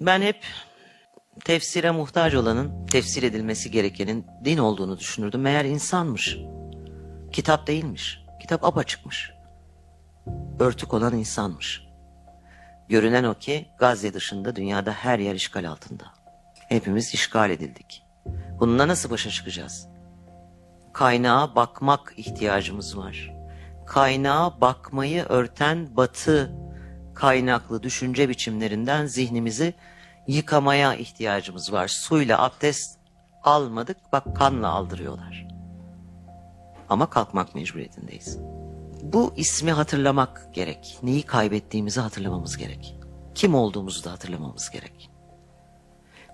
Ben hep tefsire muhtaç olanın, tefsir edilmesi gerekenin din olduğunu düşünürdüm. Meğer insanmış. Kitap değilmiş. Kitap apaçıkmış. Örtük olan insanmış. Görünen o ki Gazze dışında dünyada her yer işgal altında. Hepimiz işgal edildik. Bununla nasıl başa çıkacağız? Kaynağa bakmak ihtiyacımız var. Kaynağa bakmayı örten batı kaynaklı düşünce biçimlerinden zihnimizi yıkamaya ihtiyacımız var. Suyla abdest almadık, bak kanla aldırıyorlar. Ama kalkmak mecburiyetindeyiz. Bu ismi hatırlamak gerek. Neyi kaybettiğimizi hatırlamamız gerek. Kim olduğumuzu da hatırlamamız gerek.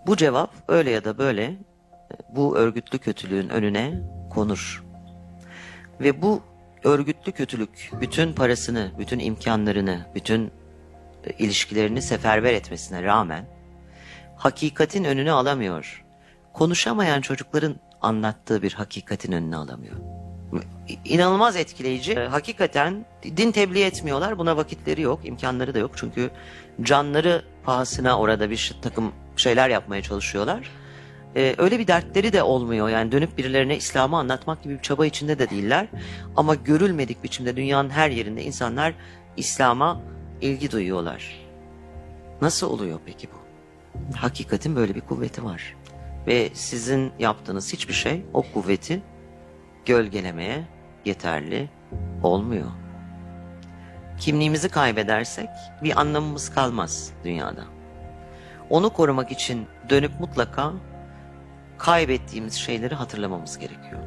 Bu cevap öyle ya da böyle e, bu örgütlü kötülüğün önüne konur. Ve bu örgütlü kötülük bütün parasını, bütün imkanlarını, bütün ilişkilerini seferber etmesine rağmen hakikatin önünü alamıyor. Konuşamayan çocukların anlattığı bir hakikatin önünü alamıyor. İnanılmaz etkileyici. Hakikaten din tebliğ etmiyorlar. Buna vakitleri yok, imkanları da yok. Çünkü canları pahasına orada bir takım şeyler yapmaya çalışıyorlar. Ee, öyle bir dertleri de olmuyor. Yani dönüp birilerine İslam'ı anlatmak gibi bir çaba içinde de değiller. Ama görülmedik biçimde dünyanın her yerinde insanlar İslam'a ilgi duyuyorlar. Nasıl oluyor peki bu? Hakikatin böyle bir kuvveti var. Ve sizin yaptığınız hiçbir şey o kuvveti gölgelemeye yeterli olmuyor. Kimliğimizi kaybedersek bir anlamımız kalmaz dünyada. Onu korumak için dönüp mutlaka kaybettiğimiz şeyleri hatırlamamız gerekiyor.